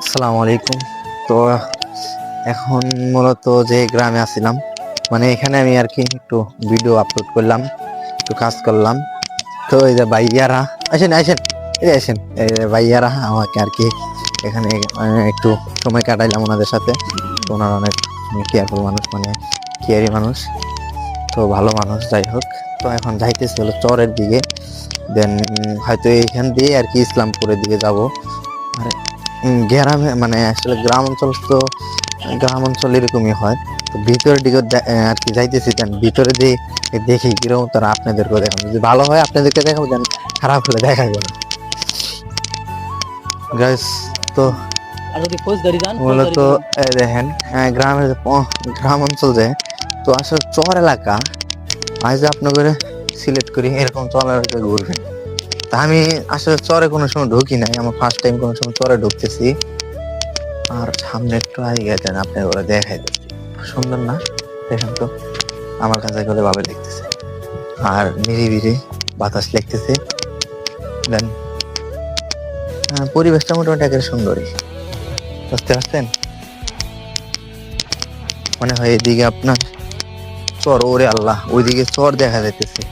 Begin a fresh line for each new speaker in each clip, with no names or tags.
আসসালামু আলাইকুম। তো এখন মূলত যে গ্রামে আসছিলাম মানে এখানে আমি আর কি একটু ভিডিও আপলোড করলাম, একটু কাজ করলাম। তো এই যে ভাইয়ারা, আসেন আসেন, এই আসেন, এই ভাইয়ারা আমাকে আর কি এখানে একটু সময় কাটাইলাম ওনাদের সাথে। তো ওনারা অনেক কেয়ারফুল মানুষ মানে কেয়ারি মানুষ। তো ভালো মানুষ, যাই হোক। তো এখন যাইতেছি হলো চরের দিকে। দেন হয়তো এইখান দিয়ে আর কি ইসলামপুরের দিকে যাব। গ্রামে মানে আসলে গ্রাম অঞ্চল তো গ্রাম অঞ্চল এরকমই হয়। তো ভিতরের দিকে আর কি যাইতেছি দেন ভিতরে দিয়ে দেখি কীরকম তারা আপনাদেরকে দেখাবো। যদি ভালো হয় আপনাদেরকে দেখাবো দেন খারাপ হলে দেখা না। গাইস তো মূলত দেখেন হ্যাঁ, গ্রামের গ্রাম অঞ্চল যে তো আসলে চর এলাকা আজ আপনাদের সিলেক্ট করি এরকম চর এলাকা ঘুরবেন। আমি আসলে চরে কোনো সময় ঢুকি নাই, আমার ফার্স্ট টাইম কোনো সময় চরে ঢুকতেছি। আর সামনে একটু আগে গেছেন আপনি ওরা দেখাই দিচ্ছি। সুন্দর না? দেখেন তো, আমার কাছে করে ভাবে দেখতেছে। আর নিরিবিরি বাতাস লাগতেছে। দেন পরিবেশটা মোটামুটি একেবারে সুন্দরী বুঝতে পারছেন? মনে হয় এদিকে আপনার চর, ওরে আল্লাহ, ওইদিকে চর দেখা যাইতেছে।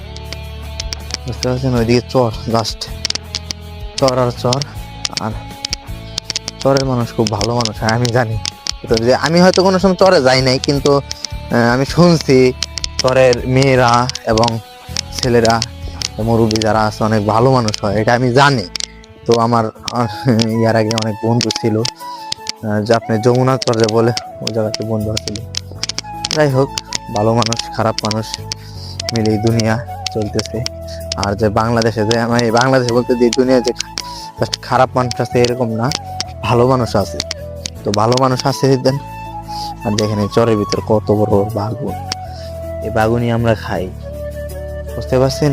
বুঝতে পারছেন? ওইদিকে চর লাস্ট চর আর চর, আর চরের মানুষ খুব ভালো মানুষ, হয়, আমি জানি। যে আমি হয়তো কোনো সময় চরে যাই নাই, কিন্তু আমি শুনছি চরের মেয়েরা এবং ছেলেরা, মুরব্বী যারা আছে, অনেক ভালো মানুষ হয়, এটা আমি জানি। তো আমার ইয়ার আগে অনেক বন্ধু ছিল যে আপনি যমুনা চরে বলে, ওই জায়গাতে বন্ধু আছিল। যাই হোক, ভালো মানুষ, খারাপ মানুষ মিলে দুনিয়া চলতেছে। আর যে বাংলাদেশে যে এই বাংলাদেশে বলতে যে দুনিয়া যে just খারাপ মানুষ আছে এরকম না, ভালো মানুষ আছে। তো ভালো মানুষ আছে দেন, আর দেখেন চরের ভিতর কত বড় বাগুন। এই বাগুনই আমরা খাই। বুঝতে পারছেন?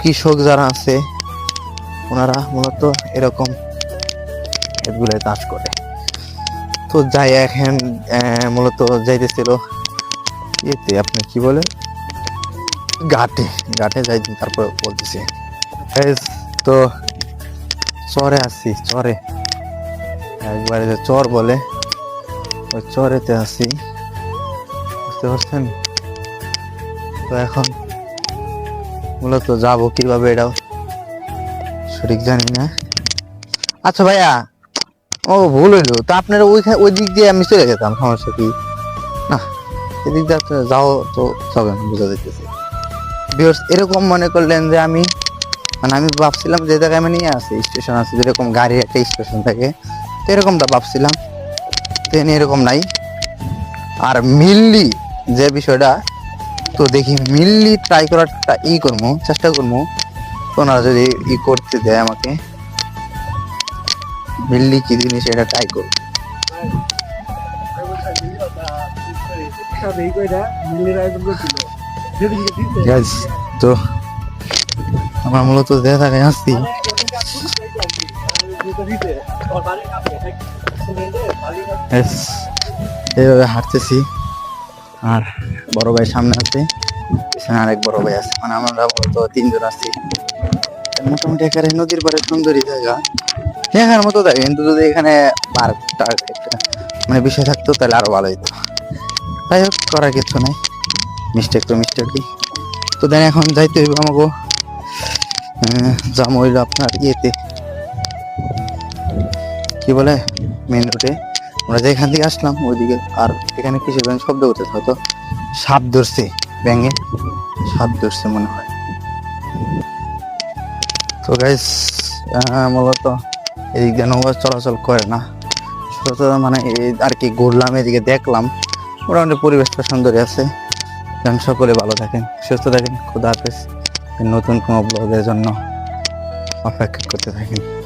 কৃষক যারা আছে, ওনারা মূলত এরকম এগুলো চাষ করে। তো যাই, এখন মূলত যাইতেছিল, ইয়েতে, আপনি কি বলে? ঘাটে ঘাটে যাই তারপর বলতেছে। তো চরে আসছি চরে। একবারে যে চর বলে, ওই চরেতে আসি বুঝতে পারছেন? তো এখন মূলত যাব কীভাবে এটাও সঠিক জানি না। আচ্ছা ভাইয়া, ও ভুল হইল। তো আপনার ওইখানে ওই দিক দিয়ে আমি চলে যেতাম, সমস্যা কি? না, এদিক দিয়ে যাও তো যাবে না বোঝা যাইতেছে। Viewers, এরকম মনে করলেন যে আমি মানে আমি ভাবছিলাম যে জায়গায় আমি নিয়ে আসি স্টেশন আছে যেরকম গাড়ির একটা স্টেশন থাকে তো এরকমটা ভাবছিলাম এনে এরকম নাই আর মিললি যে বিষয়টা তো দেখি মিললি ট্রাই করারটা ই করব চেষ্টা করব ওনারা যদি ই করতে দেয় আমাকে মিললি কি জিনিস এটা ট্রাই করব Guys, তো আমরা মূলত দেয়া থাকে আসছি। এইভাবে হাঁটতেছি। আর বড় ভাই সামনে আছে পিছনে আরেক বড় ভাই আছে। মানে আমরা মূলত তিনজন আছি। মোটামুটি এখানে নদীর পাড়ে সুন্দরী জায়গা। দেখার মতো থাকে কিন্তু যদি এখানে পার্ক টার্ক মানে বিষয় থাকতো তাহলে আরও ভালো হতো যাই হোক করার কিছু নাই। মিস্টেক তো মিস্টেকই তো দেন এখন যাইতে হইব আমাকে যাম হইল আপনার ইয়েতে। কি বলে? মেন রোডে আমরা যেখান থেকে আসলাম, ওইদিকে। আর এখানে কিছু ব্যাংক শব্দ হতে হয়তো সাপ ধরছে ব্যাঙে সাপ ধরছে মনে হয়। তো গাইস মূলত দিয়ে নৌকা চলাচল করে না। মানে এই আর কি ঘুরলাম, এদিকে দেখলাম। মোটামুটি পরিবেশটা সুন্দরই আছে। যেন সকলে ভালো থাকেন, সুস্থ থাকেন, খুদা হাফেজ। নতুন কোনো ব্লগের জন্য অপেক্ষা করতে থাকেন।